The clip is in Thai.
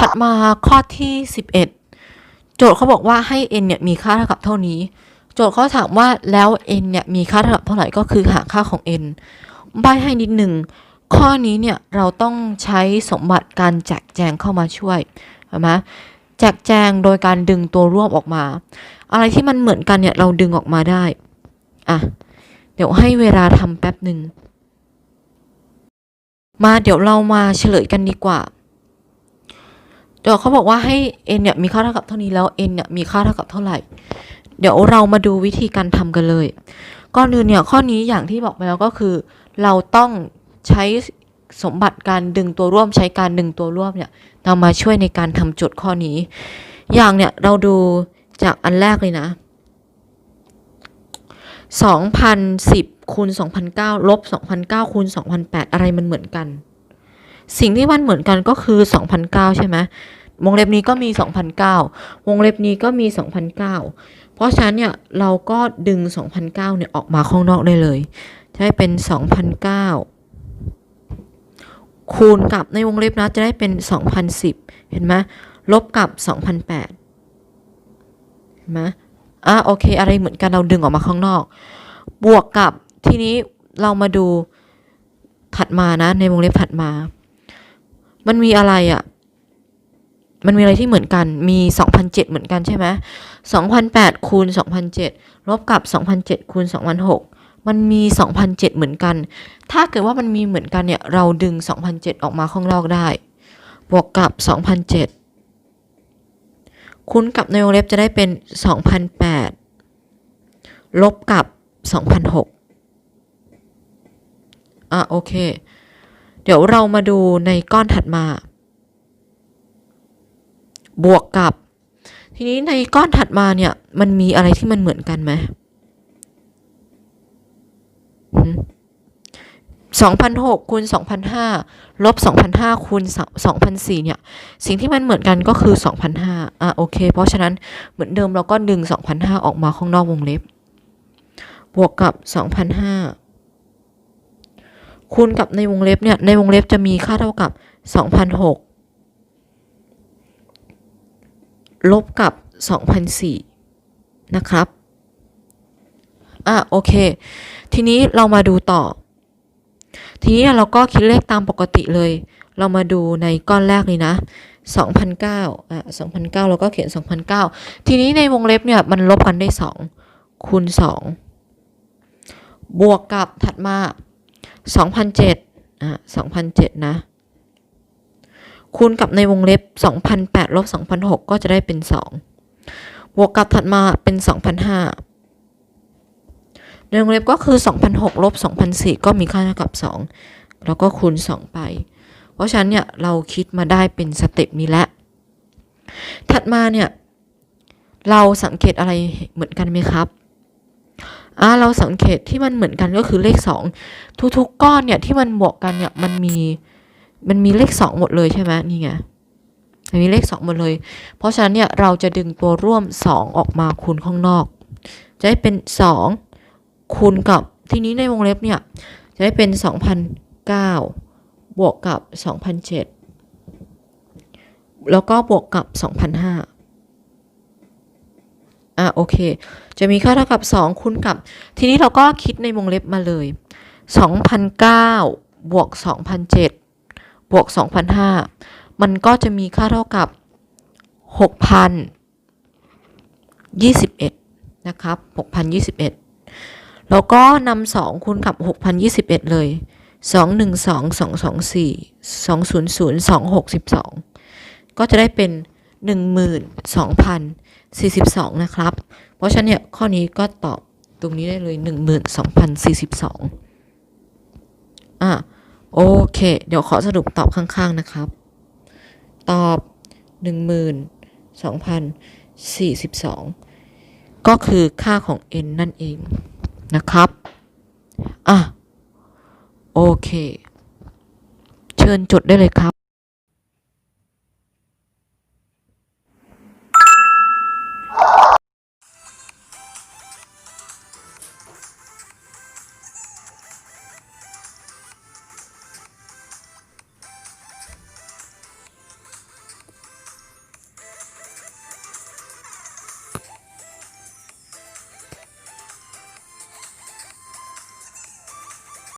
ถัดมาข้อที่ 11 โจทย์เขาบอกว่าให้ n เนี่ยมีค่าเท่ากับเท่านี้ โจทย์เขาถามว่าแล้ว n เนี่ยมีค่าเท่ากับเท่าไหร่ก็คือหาค่าของ n ใบให้นิดหนึ่งข้อนี้เนี่ยเราต้องใช้สมบัติการแจกแจงเข้ามาช่วยเห็นไหมแจกแจงโดยการดึงตัวร่วมออกมา อะไรที่มันเหมือนกันเนี่ยเราดึงออกมาได้อะเดี๋ยวให้เวลาทำแป๊บหนึ่งมาเดี๋ยวเรามาเฉลยกันดีกว่า เดี๋ยวเขาบอกว่าให้ n เนี่ยมีค่าเท่ากับเท่านี้แล้ว n เนี่ยมีค่าเท่ากับเท่าไหร่ เดี๋ยวเรามาดูวิธีการทำกันเลยก่อนอื่นเนี่ยข้อนี้อย่างที่บอกไปแล้วก็คือ เราต้องใช้สมบัติการดึงตัวร่วมใช้การดึงตัวร่วมเนี่ยนำมาช่วยในการทำโจทย์ข้อนี้ อย่างเนี่ยเราดูจากอันแรกเลยนะ2010คูณ2009ลบ2009คูณ2008 อะไรมันเหมือนกัน สิ่งที่มันเหมือนกันก็คือ 2009 ใช่ไหมวงเล็บนี้ก็มี 2009 วงเล็บนี้ก็มี 2009 เพราะฉะนั้นเนี่ยเราก็ดึง 2009เนี่ยออกมาข้างนอกได้เลย จะได้เป็น 2009 คูณกับในวงเล็บนะจะได้เป็น 2010 เห็นไหมลบกับ 2008 เห็นไหมอะโอเค อะไรเหมือนกันเราดึงออกมาข้างนอก บวกกับทีนี้เรามาดูถัดมานะในวงเล็บถัดมา มันมีอะไรอะ่ะ มันมีอะไรที่เหมือนกัน มี 2007 เหมือนกันใช่ไหม2008คูณ2007ลบกับ 2007คูณ2006 มันมี 2007 เหมือนกัน ถ้าเกิดว่ามันมีเหมือนกันเนี่ย เราดึง 2007 ออกมาข้างนอกได้ บวกกับ 2007 คูณกับในวงเล็บจะได้เป็น 2008 ลบกับ 2006อะโอเค เดี๋ยวเรามาดูในก้อนถัดมา บวกกับ ทีนี้ในก้อนถัดมาเนี่ย มันมีอะไรที่มันเหมือนกันไหมสองพันหกคูณสองพันห้าลบสองพันห้าคูณสองพันสี่เนี่ย สิ่งที่มันเหมือนกันก็คือสองพันห้าอะโอเค เพราะฉะนั้นเหมือนเดิมเราก็ดึงสองพันห้าออกมาข้างนอกวงเล็บ บวกกับสองพันห้า คูณกับในวงเล็บเนี่ย ในวงเล็บจะมีค่าเท่ากับสองพันหกลบกับสองพันสี่นะครับ อะ โอเค ทีนี้เรามาดูต่อ ทีนี้เราก็คิดเลขตามปกติเลย เรามาดูในก้อนแรกเลยนะ2009อะ2009เราก็เขียน 2009 ทีนี้ในวงเล็บเนี่ย มันลบกันได้ 2 คูณ 2 บวกกับถัดมา 2007อะ2007 นะ คูณกับในวงเล็บ 2008ลบ2006 ก็จะได้เป็น 2 บวกกับถัดมาเป็น 2005 ในวงเล็บก็คือ 2006ลบ2004 ก็มีค่าเท่ากับ 2 แล้วก็คูณ 2 ไป เพราะฉะนั้นเนี่ย เราคิดมาได้เป็นสเต็ปนี้แหละถัดมาเนี่ย เราสังเกตอะไรเหมือนกันไหมครับ อ่าเราสังเกตที่มันเหมือนกันก็คือเลข 2 ทุกๆก้อนเนี่ยที่มันบวกกันเนี่ยมันมีมันมีเลข 2 หมดเลยใช่ไหมนี่ไงมันมีเลข 2 หมดเลย เพราะฉะนั้นเนี่ยเราจะดึงตัวร่วม 2 ออกมาคูณข้างนอก จะได้เป็น 2 คูณกับทีนี้ในวงเล็บเนี่ยจะได้เป็น 2009 บวกกับ 2007 แล้วก็บวกกับ 2005 โอเค จะมีค่าเท่ากับ 2 คูณกับ ทีนี้เราก็คิดในวงเล็บมาเลย 2009บวก2007บวก2005มันก็จะมีค่าเท่ากับ 6,021 นะครับ 6,021 แล้วก็นำ2คูณกับ 6,021 เลย 212 224 200 262ก็จะได้เป็น 12,042 นะครับ เพราะฉะนั้นเนี่ยข้อนี้ก็ตอบตรงนี้ได้เลย 12,042 อะโอเค เดี๋ยวขอสรุปตอบข้างๆนะครับ ตอบ 12,042 ก็คือค่าของ n นั่นเองนะครับ อะ โอเค เชิญจดได้เลยครับ